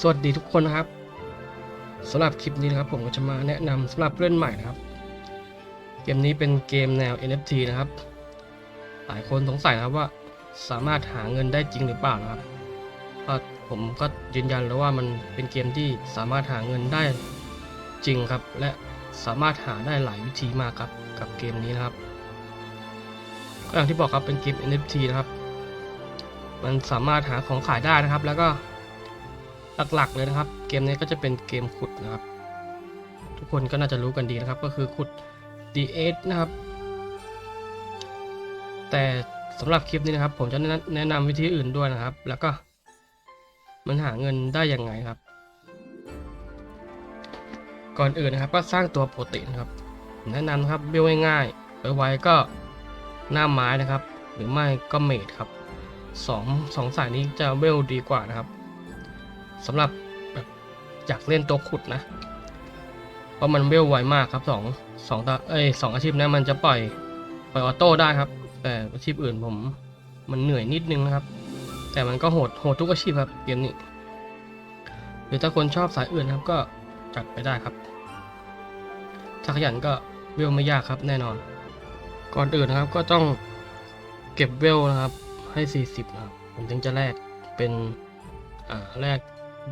สวัสดีทุกคนนะครับสำหรับคลิปนี้นะครับผมก็จะมาแนะนำสำหรับผู้เล่นใหม่นะครับ เกมนี้เป็นเกมแนว NFT นะครับ หลายคนสงสัยนะครับว่าสามารถหาเงินได้จริงหรือเปล่านะครับก็ผมก็ยืนยันแล้วว่ามันเป็นเกมที่สามารถหาเงินได้จริงครับ และสามารถหาได้หลายวิธีมากครับกับเกมนี้นะครับก็อย่างที่บอกครับเป็นเกม NFT นะครับ มันสามารถหาของขายได้นะครับ แล้วก็ หลักๆเลยนะครับ เกมนี้ก็จะเป็นเกมขุดนะครับ ทุกคนก็น่าจะรู้กันดีนะครับ ก็คือขุด D8 นะครับ แต่สำหรับคลิปนี้นะครับ ผมจะแนะนำวิธีอื่นด้วยนะครับ แล้วก็มันหาเงินได้ยังไงครับ ก่อนอื่นนะครับ ก็สร้างตัวโปกตินครับ แนะนำครับเบลง่ายๆไวๆก็หน้าไม้นะครับ หรือไม่ก็เมดครับสองสองสายนี้จะเวลดีกว่านะครับ สำหรับแบบอยากเล่นตัวขุดนะ เพราะมันเวลไวมากครับสองสองตาเอ้ยสองอาชีพนี้มันจะปล่อยปล่อยออโต้ได้ครับ แต่อาชีพอื่นผมมันเหนื่อยนิดนึงนะครับ แต่มันก็โหดโหดทุกอาชีพครับเกมนี้หรือถ้าคนชอบสายอื่นครับก็จัดไปได้ครับ ถ้าขยันก็เวลไม่ยากครับแน่นอน ก่อนอื่นนะครับก็ต้องเก็บเวลนะครับให้ 40นะครับผมถึงจะแลกเป็นอ่าแลก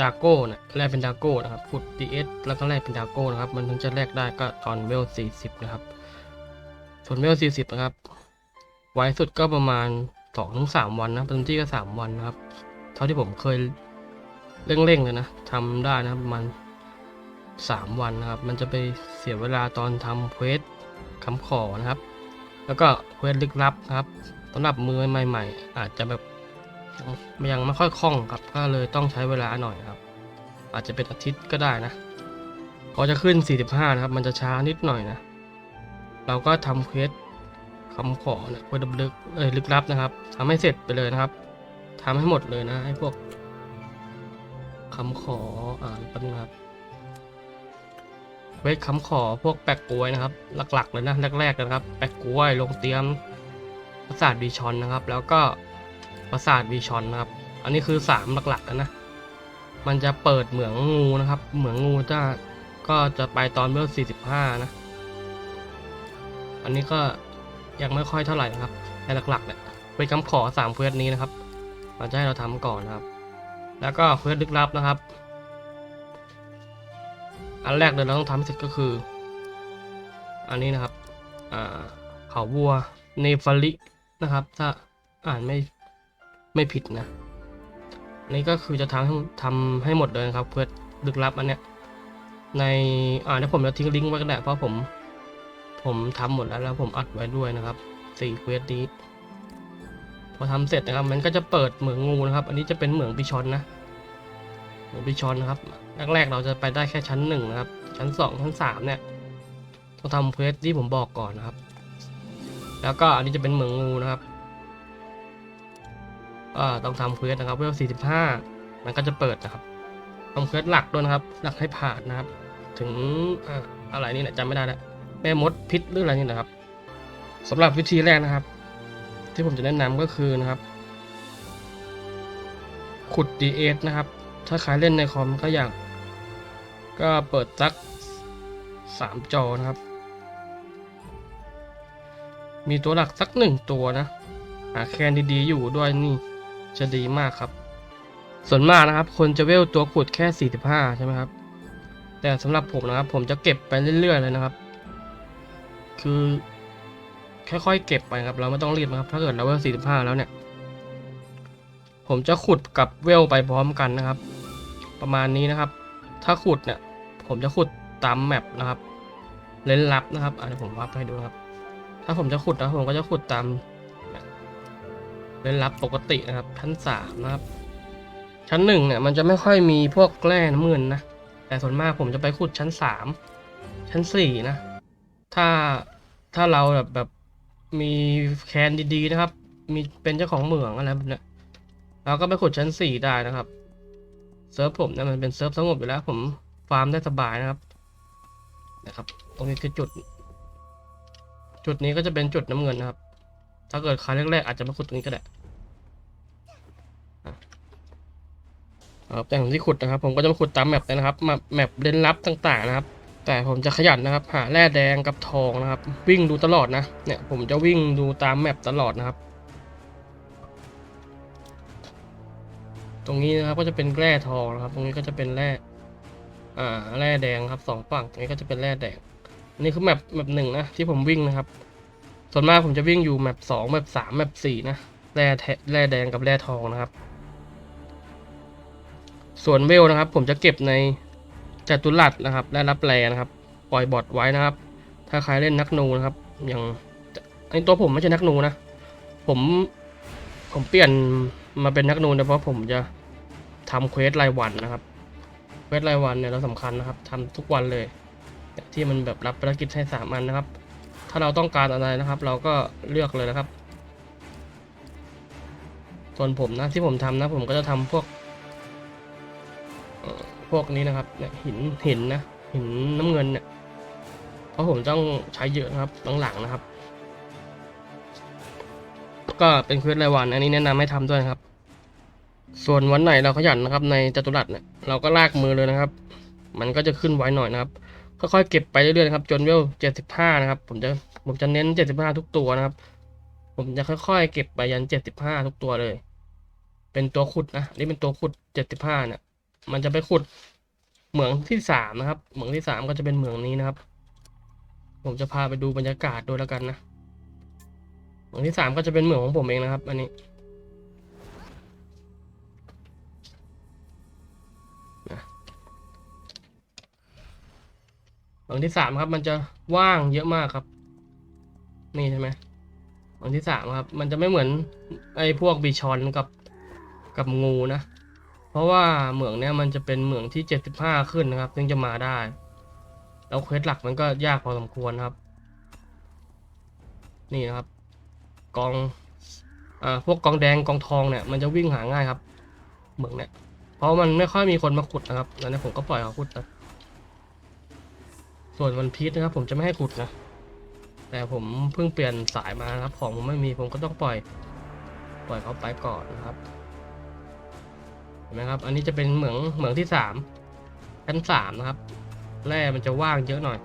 ดาโก้นะแลกเป็นดาโก้นะครับขุด DS แล้วก็แลกเป็นดาโก้นะครับ มันถึงจะแลกได้ก็ตอนเวล40 นะครับ ส่วนเวล40 นะครับ ไวสุดก็ประมาณ2-3วันนะเต็มที่ก็ 3 วันนะครับ เท่าที่ผมเคยเร่งๆเลยนะทำได้นะประมาณ3วันนะครับ มันจะไปเสียเวลาตอนทำเควสคำขอนะครับ แล้วก็เควสลึกลับนะครับสำหรับมือใหม่ ๆ อาจจะแบบ ยังยังไม่ค่อยคล่องครับ ก็เลยต้องใช้เวลาหน่อยครับ อาจจะเป็นอาทิตย์ก็ได้นะพอจะขึ้น 45 นะครับ มันจะช้านิดหน่อยนะ เราก็ทำเควสคำขอเนี่ยเควสลึกเอ้ยลึกลับนะครับทำให้เสร็จไปเลยนะครับทำให้หมดเลยนะให้พวกคำขออ่านแป๊บนึงครับเควสคำขอพวกแปะกล้วยนะครับ หลักๆเลยนะแรกๆนะครับ แปะกล้วยลงเตรียมปราสาทวีชอนนะครับ แล้วก็ ปราสาทวีชอนนะครับ อันนี้คือสามหลักๆแล้วนะ มันจะเปิดเหมืองงูนะครับ เหมืองงูจะก็จะไปตอนเวล45นะ อันนี้ก็ยังไม่ค่อยเท่าไหร่นะครับในหลักๆเนี่ยเควสคำขอสามเควสนี้นะครับมันจะให้เราทำก่อนนะครับ แล้วก็เควสลึกลับนะครับ อันแรกเลยเราต้องทำให้เสร็จก็คือ อันนี้นะครับ อ่าเขาวัวเนฟาลินะครับ ถ้าอ่านไม่ ไม่ผิดนะอันนี้ก็คือจะทำให้ทำให้หมดเลยนะครับ เพื่อลึกลับอันเนี้ยในอ่าเดี๋ยวผมจะทิ้งลิงก์ไว้ก็ได้เพราะผม ผมทำหมดแล้วแล้วผมอัดไว้ด้วยนะครับสี่เควสนี้พอทำเสร็จนะครับ มันก็จะเปิดเหมืองงูนะครับ อันนี้จะเป็นเหมืองบิชอนนะเหมืองบิชอนนะครับแรกๆเราจะไปได้แค่ชั้นหนึ่งนะครับ ชั้นสองชั้นสามเนี่ยต้องทำเควสที่ผมบอกก่อนนะครับ แล้วก็อันนี้จะเป็นเหมืองงูนะครับ ก็ต้องทำเควสนะครับเวล45 มันก็จะเปิดนะครับทำเควสหลักด้วยนะครับ หลักให้ผ่านนะครับ ถึงออะไรนี่แหละจำไม่ได้แล้วแม่มดพิษหรืออะไรนี่นะครับสำหรับวิธีแรกนะครับ ที่ผมจะแนะนำก็คือนะครับ ขุด D8 นะครับ ถ้าใครเล่นในคอมก็อยาก ก็เปิดสักสามจอนะครับ มีตัวหลักสักหนึ่งตัวนะหาแคนดีๆอยู่ด้วยนี่ จะดีมากครับ ส่วนมากนะครับ คนจะเวลตัวขุดแค่ 45 ใช่ไหมครับ แต่สำหรับผมนะครับ ผมจะเก็บไปเรื่อยๆเลยนะครับ คือ ค่อยๆเก็บไปครับ เราไม่ต้องรีบนะครับ ถ้าเกิดเราเวล 45 แล้วเนี่ย ผมจะขุดกับเวลไปพร้อมกันนะครับ ประมาณนี้นะครับ ถ้าขุดเนี่ย ผมจะขุดตามแมปนะครับ เลนลับนะครับอะเดี๋ยวผมวับให้ดูครับ ถ้าผมจะขุดนะผมก็จะขุดตาม เลนลับปกตินะครับ ชั้นสามนะครับ ชั้นหนึ่งเนี่ยมันจะไม่ค่อยมีพวกแร่น้ำเงินนะ แต่ส่วนมากผมจะไปขุดชั้นสามชั้นสี่นะ ถ้าถ้าเราแบบแบบมีแคนดีๆนะครับ มีเป็นเจ้าของเหมืองอะไรแบบเนี้ยเราก็ไปขุดชั้นสี่ได้นะครับเซิร์ฟผมเนี่ยมันเป็นเซิร์ฟสงบอยู่แล้ว ผมฟาร์มได้สบายนะครับนะครับ ตรงนี้คือจุด จุดนี้ก็จะเป็นจุดน้ำเงินนะครับ ถ้าเกิดครั้งแรกๆอาจจะมาขุดตรงนี้ก็ได้อะครับแต่ผมที่ขุดนะครับ ผมก็จะมาขุดตามแมปเลยนะครับแมปแมปเล่นลับต่างๆนะครับ แต่ผมจะขยันนะครับ หาแร่แดงกับทองนะครับ วิ่งดูตลอดนะเนี่ยผมจะวิ่งดูตามแมปตลอดนะครับ ตรงนี้นะครับก็จะเป็นแร่ทองนะครับ ตรงนี้ก็จะเป็นแร่อ่าแร่แดงครับสองฝั่งตรงนี้ก็จะเป็นแร่แดงนนี้คือแมปแมปหนึ่งนะที่ผมวิ่งนะครับ ส่วนมากผมจะวิ่งอยู่แมปสองแมปสามแมปสี่นะแร่แทแร่แดงกับแร่ทองนะครับ ส่วนเวลนะครับ ผมจะเก็บในจัตุรัสนะครับ และรับแรนะครับ ปล่อยบอทไว้นะครับ ถ้าใครเล่นนักนูนะครับ อย่างอันตัวผมไม่ใช่นักนูนะ ผมผมเปลี่ยนมาเป็นนักนูนะเพราะผมจะทำเควสรายวันนะครับเควสรายวันเนี่ยเราสำคัญนะครับทำทุกวันเลย ที่มันแบบรับภารกิจให้สามอันนะครับ ถ้าเราต้องการอะไรนะครับ เราก็เลือกเลยนะครับ ส่วนผมนะที่ผมทำนะ ผมก็จะทำพวกพวกนี้นะครับเนี่ยหินหินนะหินน้ำเงินเนี่ยเพราะผมต้องใช้เยอะนะครับหลังๆนะครับ ก็เป็นเควสรายวันอันนี้แนะนำให้ทำด้วยนะครับ ส่วนวันไหนเราขยันนะครับ ในจัตุรัสเนี่ยเราก็ลากมือเลยนะครับ มันก็จะขึ้นไวหน่อยนะครับ ค่อยๆเก็บไปเรื่อยๆนะครับจนเวลเจ็ดสิบห้านะครับ ผมจะผมจะเน้นเจ็ดสิบห้าทุกตัวนะครับ ผมจะค่อยๆ เก็บไปยันเจ็ดสิบห้าทุกตัวเลย เป็นตัวขุดนะนี่เป็นตัวขุดเจ็ดสิบห้าเนี่ย มันจะไปขุดเหมืองที่สามนะครับ เหมืองที่สามก็จะเป็นเหมืองนี้นะครับ ผมจะพาไปดูบรรยากาศด้วยแล้วกันนะ เหมืองที่สามก็จะเป็นเหมืองของผมเองนะครับ อันนี้ เหมืองที่สามครับ มันจะว่างเยอะมากครับ นี่ใช่ไหมเหมืองที่สามครับ มันจะไม่เหมือนไอ้พวกบีชอนกับกับงูนะ เพราะว่าเหมืองเนี้ยมันจะเป็นเหมืองที่เจ็ดสิบห้าขึ้นนะครับถึงจะมาได้ แล้วเควสหลักมันก็ยากพอสมควรครับ นี่นะครับ กองอ่าพวกกองแดงกองทองเนี่ยมันจะวิ่งหาง่ายครับ เหมืองเนี่ยเพราะมันไม่ค่อยมีคนมาขุดนะครับแล้วเนี่ยผมก็ปล่อยเขาขุดนะ ส่วนวันพีชนะครับ ผมจะไม่ให้ขุดนะ แต่ผมเพิ่งเปลี่ยนสายมานะครับ ของผมไม่มีผมก็ต้องปล่อย ปล่อยเขาไปก่อนนะครับ เห็นไหมครับ อันนี้จะเป็นเหมืองเหมืองที่สามชั้นสามนะครับ แร่มันจะว่างเยอะหน่อย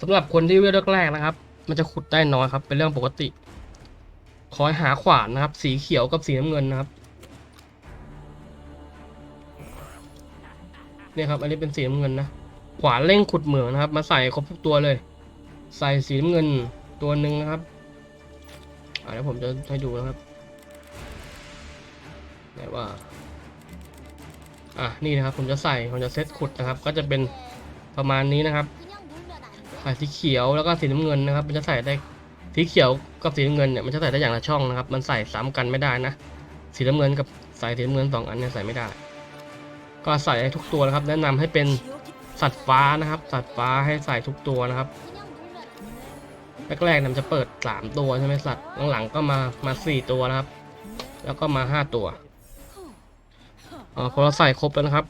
สำหรับคนที่เวลแรกๆนะครับ มันจะขุดได้น้อยครับ เป็นเรื่องปกติขอให้หาขวานนะครับ สีเขียวกับสีน้ำเงินนะครับ เนี่ยครับอันนี้เป็นสีน้ำเงินนะขวานเร่งขุดเหมืองนะครับ มาใส่ครบทุกตัวเลย ใส่สีน้ำเงินตัวหนึ่งนะครับเดี๋ยวผมจะให้ดูนะครับไหนว่าอะนี่นะครับผมจะใส่ผมจะเซตขุดนะครับ ก็จะเป็นประมาณนี้นะครับใส่สีเขียวแล้วก็สีน้ำเงินนะครับ มันจะใส่ได้สีเขียวกับสีน้ำเงินเนี่ยมันจะใส่ได้อย่างละช่องนะครับ มันใส่ซ้ำกันไม่ได้นะสีน้ำเงินกับใส่สีน้ำเงินสองอันเนี่ยใส่ไม่ได้ ก็ใส่ให้ทุกตัวนะครับ แนะนำให้เป็นสัตว์ฟ้านะครับ สัตว์ฟ้าให้ใส่ทุกตัวนะครับแรกๆนี่ยมันจะเปิดสามตัวใช่ไหมสัตว์หลังๆก็มามาสี่ตัวนะครับ แล้วก็มาห้าตัวออพอเราใส่ครบแล้วนะครับ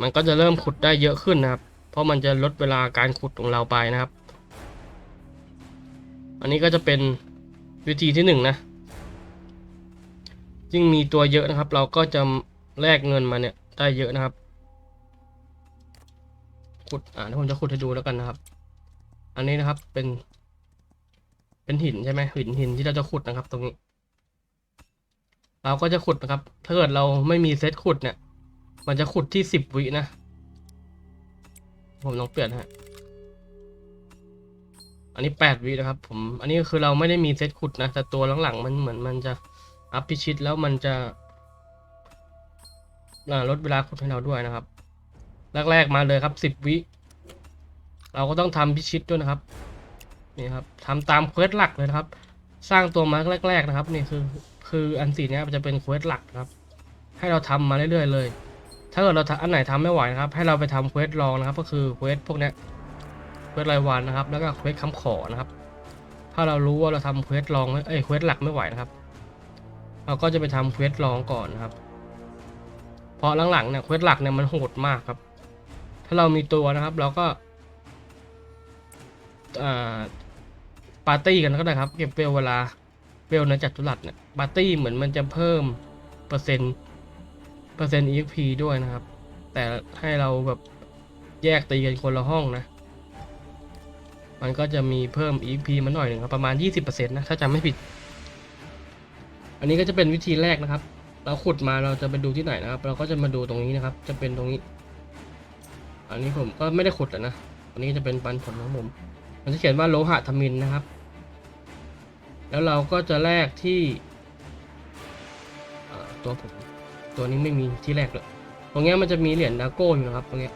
มันก็จะเริ่มขุดได้เยอะขึ้นนะครับ เพราะมันจะลดเวลาการขุดของเราไปนะครับ อันนี้ก็จะเป็นวิธีที่หนึ่งนะยิ่งมีตัวเยอะนะครับ เราก็จะแลกเงินมาเนี่ย ได้เยอะนะครับ ขุดอ่าเดี๋ยวผมจะขุดให้ดูแล้วกันนะครับ อันนี้นะครับเป็น เป็นหินใช่ไหมหินหินที่เราจะขุดนะครับ ตรงนี้ เราก็จะขุดนะครับ ถ้าเกิดเราไม่มีเซตขุดเนี่ย มันจะขุดที่สิบวินะ ผมลองเปลี่ยนฮะอันนี้แปดวินะครับ ผม อันนี้คือเราไม่ได้มีเซตขุดนะ แต่ตัวหลังๆมันเหมือนมันจะอัพพิชิตแล้วมันจะ ลดเวลาขุดให้เราด้วยนะครับ แรกๆมาเลยครับสิบวิ เราก็ต้องทำพิชิตด้วยนะครับ นี่ครับทำตามเควสหลักเลยนะครับ สร้างตัวมาแรก ๆนะครับ นี่คือคืออันสีเนี้ยจะเป็นเควสหลักครับ ให้เราทำมาเรื่อยๆเลย ถ้าเกิดเราอันไหนทำไม่ไหวนะครับ ให้เราไปทำเควสรองนะครับ ก็คือเควสพวกเนี้ยเควสรายวันนะครับ แล้วก็เควสคำขอนะครับ ถ้าเรารู้ว่าเราทำเควสรองไม่เอ้ยเควสหลักไม่ไหวนะครับ เราก็จะไปทำเควสรองก่อนนะครับ เพราะหลังๆเนี่ยเควสหลักเนี่ยมันโหดมากครับ ถ้าเรามีตัวนะครับ เราก็ปาร์ตี้กันก็ได้ครับ เก็บเวลเวลาเวลนจัตุรัสเนี่ยปาร์ตี้เหมือนมันจะเพิ่มเปอร์เซ็นต์เปอร์เซ็นต์ EXP ด้วยนะครับ แต่ให้เราแบบแยกตีกันคนละห้องนะ มันก็จะมีเพิ่ม EXP มาหน่อยหนึ่งครับประมาณ 20%นะถ้าจำไม่ผิด อันนี้ก็จะเป็นวิธีแรกนะครับ เราขุดมาเราจะไปดูที่ไหนนะครับ เราก็จะมาดูตรงนี้นะครับ จะเป็นตรงนี้ อันนี้ผมก็ไม่ได้ขุดอะนะอันนี้จะเป็นปันผลของผมมันจะเขียนว่าโลหะทมินนะครับ แล้วเราก็จะแลกที่ตัวผมตัวนี้ไม่มีที่แรกเลยตรงเนี้ยมันจะมีเหรียญดาโก้อยู่นะครับตรงเนี้ย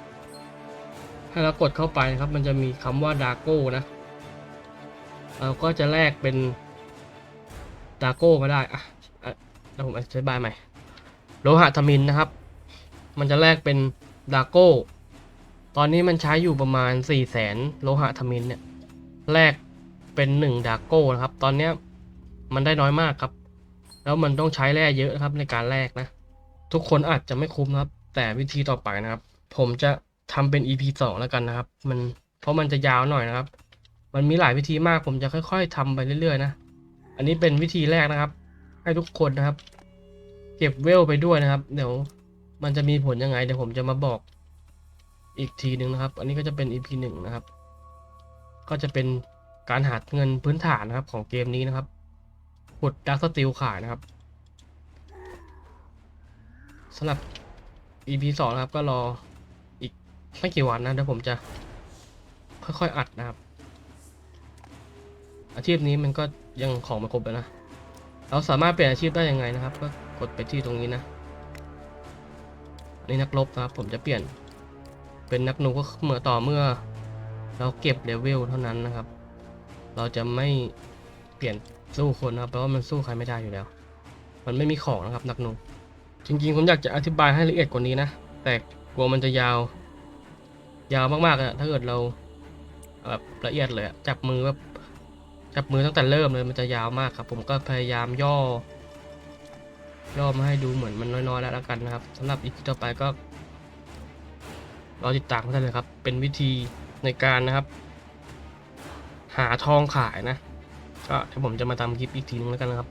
ถ้าเรากดเข้าไปนะครับ มันจะมีคำว่าดาโก้นะ เราก็จะแลกเป็นดาโก้มาได้อะ อะเดี๋ยวผมอธิบายใหม่ โลหะทมินนะครับ มันจะแลกเป็นดาโก้ ตอนนี้มันใช้อยู่ประมาณ4ี่แสนโลหะทมินเนี่ย แลกเป็น 1 ดาโก้นะครับ ตอนนี้มันได้น้อยมากครับ แล้วมันต้องใช้แร่เยอะครับในการแลกนะ ทุกคนอาจจะไม่คุ้มครับ แต่วิธีต่อไปนะครับ ผมจะทำเป็น EP 2แล้วกันนะครับ มันเพราะมันจะยาวหน่อยนะครับ มันมีหลายวิธีมากผมจะค่อย ๆทำไปเรื่อยๆนะ อันนี้เป็นวิธีแรกนะครับ ให้ทุกคนนะครับ เก็บเวลไปด้วยนะครับ เดี๋ยวมันจะมีผลยังไงเดี๋ยวผมจะมาบอกอีกทีหนึ่งนะครับ อันนี้ก็จะเป็น EP หนึ่งนะครับ ก็จะเป็นการหาเงินพื้นฐานนะครับ ของเกมนี้นะครับขุดดักสติลขายนะครับสำหรับ EP สองนะครับ ก็รออีกไม่กี่วันนะเดี๋ยวผมจะค่อยๆอัดนะครับ อาชีพนี้มันก็ยังของม่ครบเลยนะ เราสามารถเปลี่ยนอาชีพได้ยังไงนะครับ ก็กดไปที่ตรงนี้นะนนี้นักรบนะครับผมจะเปลี่ยน เป็นนักหนูก็เมื่อต่อเมื่อ เราเก็บเลเวลเท่านั้นนะครับ เราจะไม่เปลี่ยนสู้คนนะครับเพราะว่ามันสู้ใครไม่ได้อยู่แล้ว มันไม่มีของนะครับนักหนูจริงๆผมอยากจะอธิบายให้ละเอียดกว่านี้นะ แต่กลัวมันจะยาว ยาวมากๆอะถ้าเกิดเราแบบละเอียดเลยจับมือแบบ จับมือตั้งแต่เริ่มเลยมันจะยาวมากครับ ผมก็พยายามย่อ ย่อมาให้ดูเหมือนมันน้อยๆแล้วล้วกันนะครับสำหรับอีพีต่อไปก็รอติดตามกันเลยครับ เป็นวิธีในการนะครับ หาทองขายนะ ก็เดี๋ยวผมจะมาทำคลิปอีกทีนึงแล้วกันนะครับ